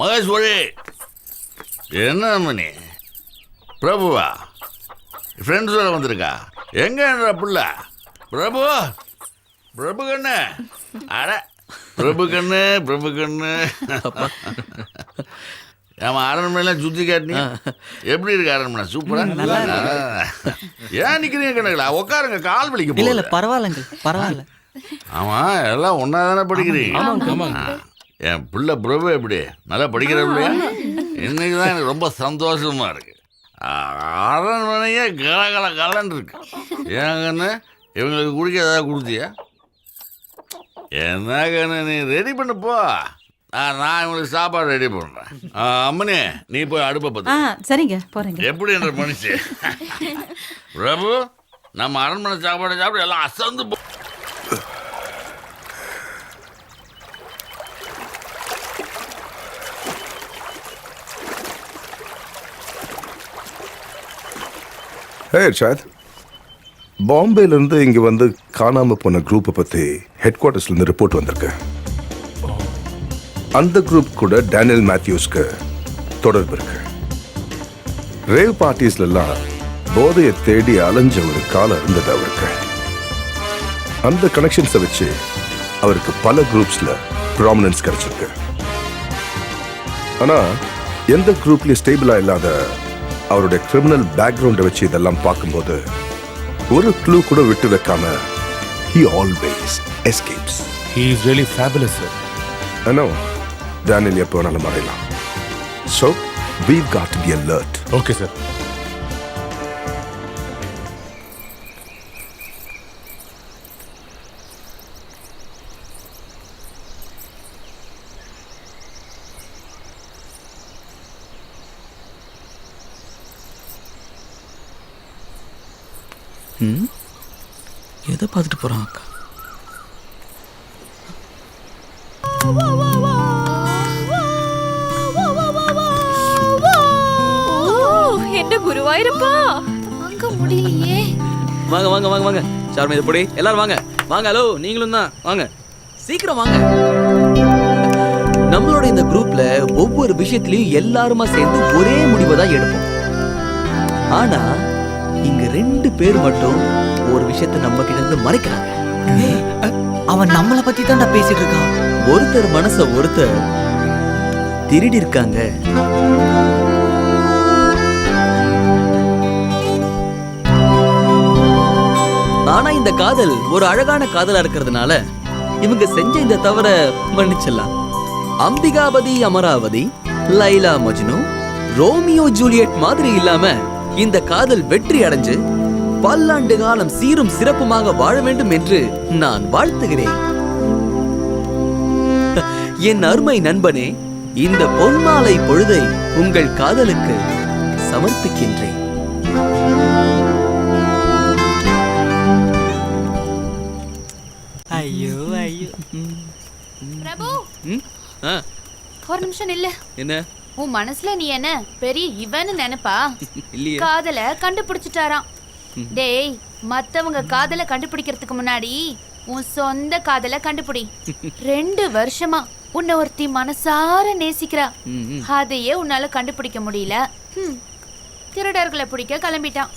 மகேஸ்வரி. என்ன மணி பிரபுவா? ஃப்ரெண்ட்ஸோட வந்திருக்கா? எங்கன்ற புள்ள? பிரபு? பிரபு கண்ணு? அட பிரபு கண்ணு பிரபு கண்ணு. ஏமா அரண்மனைலாம் சுற்றி காட்டினி எப்படி இருக்கு அரண்மனை? சூப்பரா ஆ. ஏன் நிக்கிறீங்க கணக்குல உட்காருங்க கால் வலிக்க இல்ல இல்ல. பரவாயில்லங்க பரவாயில்ல. ஆமா எல்லாம் ஒன்னா தானே படிக்கிறீங்க ஆ. என் பிள்ளை பிரபு எப்படி? நல்லா படிக்கிற பிள்ளையா இன்னைக்கு தான் எனக்கு ரொம்ப சந்தோஷமா இருக்கு. அரண்மனையே கல கல கலன்னு இருக்கு. ஏங்கன்னு இவங்களுக்கு குடிக்க ஏதாவது கொடுத்தியா? என்ன கண்ணு நீ ரெடி பண்ணு போ. நான் இவங்களுக்கு சாப்பாடு ரெடி பண்ணுறேன் அம்மனே நீ போய் அடுப்பை ஆ பத்து சரிங்க போறேங்க. எப்படி என்ற மனுஷி பிரபு நம்ம அரண்மனை சாப்பாடு சாப்பிட்டு எல்லாம் அசந்து போ ஹே சாத் பாம்பேலேருந்து இங்கே வந்து காணாமல் போன குரூப்பை பற்றி ஹெட் குவார்ட்டர்ஸ்லேருந்து ரிப்போர்ட் வந்திருக்கு. அந்த குரூப் கூட டேனியல் மேத்யூஸ்க்கு தொடர்பு இருக்கு. ரேவ் பார்ட்டிஸ்லாம் போதையை தேடி அலைஞ்ச ஒரு காலம் இருந்தது அவருக்கு. அந்த கனெக்ஷன்ஸை வச்சு அவருக்கு பல குரூப்ஸில் ப்ராமினன்ஸ் கிடைச்சிருக்கு. ஆனால் எந்த குரூப்லேயும் ஸ்டேபிளாக இல்லாத அவருடைய கிரிமினல் பேக்ரவுண்டை வச்சு இதெல்லாம் பார்க்கும்போது ஒரு க்ளூ கூட விட்டு வைக்காம always escapes. He is really fabulous, sir. I know. Daniel எப்போ வேணாலும் மறையலாம். So we've got to be alert. Okay, ம்? எதை பார்த்துட்டு போறான் அக்கா? என்ன குருவாயிருப்பா? முடியலையே. வாங்க வாங்க வாங்க வாங்க. சார்மி இது பொடி. எல்லாரும் வாங்க. வாங்க ஹலோ நீங்களும் தான். வாங்க. சீக்கிரம் வாங்க. நம்மளோட இந்த குரூப்ல ஒவ்வொரு விஷயத்திலயும் எல்லாருமா சேர்ந்து ஒரே முடிவை தான் எடுப்போம். ஆனா இங்க ரெண்டு பேர் மட்டும் ஒரு விஷயத்த நம்ம கிட்ட இருந்து மறைக்கிறாங்க. அவன் நம்மளை பத்தி தான்டா பேசிட்டு இருக்கான். ஒருத்தர் மனச ஒருத்தர் திருடி இருக்காங்க. ஆனா இந்த காதல் ஒரு அழகான காதலா இருக்கிறதுனால இவங்க செஞ்ச இந்த தவற மன்னிச்சிடலாம். அம்பிகாபதி அமராவதி லைலா மஜ்னு ரோமியோ ஜூலியட் மாதிரி இல்லாம இந்த காதல் வெற்றி அடைஞ்சு பல்லாண்டு காலம் சீரும் சிறப்புமாக வாழ வேண்டும் என்று நான் வாழ்த்துகிறேன். என் அருமை நண்பனே இந்த பொன்மாலை பொழுதை உங்கள் காதலுக்கு சமர்ப்பிக்கின்றேன். ஐயோ ஐயோ. பிரபு! ஒரு நிமிஷம் இல்ல என்ன? உன் மனசுல நீ என்ன பெரிய இவன்னு நினைப்பா? காதல கண்டுபிடிச்சிட்டாராம். டேய் மத்தவங்க காதல கண்டுபிடிக்கிறதுக்கு முன்னாடி உன் சொந்த காதல கண்டுபிடி. ரெண்டு வருஷமா உன்னை ஒருத்தி மனசார நேசிக்கிறா. அதையே உன்னால கண்டுபிடிக்க முடியல. திருடர்களை பிடிக்க கிளம்பிட்டான்.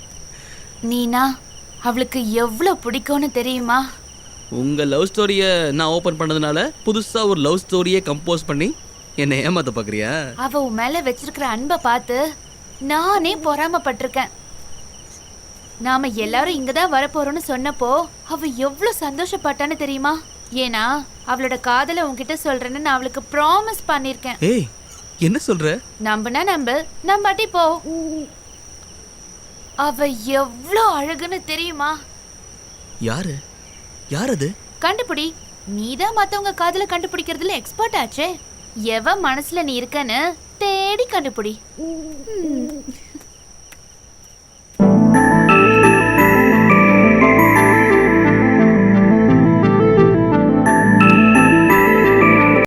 நீனா அவளுக்கு எவ்வளவு பிடிக்கும்னு தெரியுமா? உங்க லவ் ஸ்டோரிய நான் ஓபன் பண்ணதுனால புதுசா ஒரு லவ் ஸ்டோரியை கம்போஸ் பண்ணி என்னை ஏமாத்த பாக்குறியா? அவ உன் மேல வச்சிருக்கிற அன்பை பார்த்து நானே பொறாமப்பட்டிருக்கேன். நாம எல்லாரும் இங்கதான் வரப்போறோம்னு சொன்னப்போ அவ எவ்வளவு சந்தோஷப்பட்டான்னு தெரியுமா? ஏன்னா அவளோட காதலை உன்கிட்ட சொல்றேன்னு நான் அவளுக்கு ப்ராமிஸ் பண்ணிருக்கேன். ஏய் என்ன சொல்ற? நம்புனா நம்பு நம்பாட்டி போ. அவ எவ்வளோ அழகுன்னு தெரியுமா? யாரு? யார் அது? கண்டுபிடி. நீதான் மத்தவங்க காதல கண்டுபிடிக்கிறதுல எக்ஸ்பர்ட் ஆச்சே. எவ மனசுல நீ இருக்கன்னு தேடி கண்டுபிடி.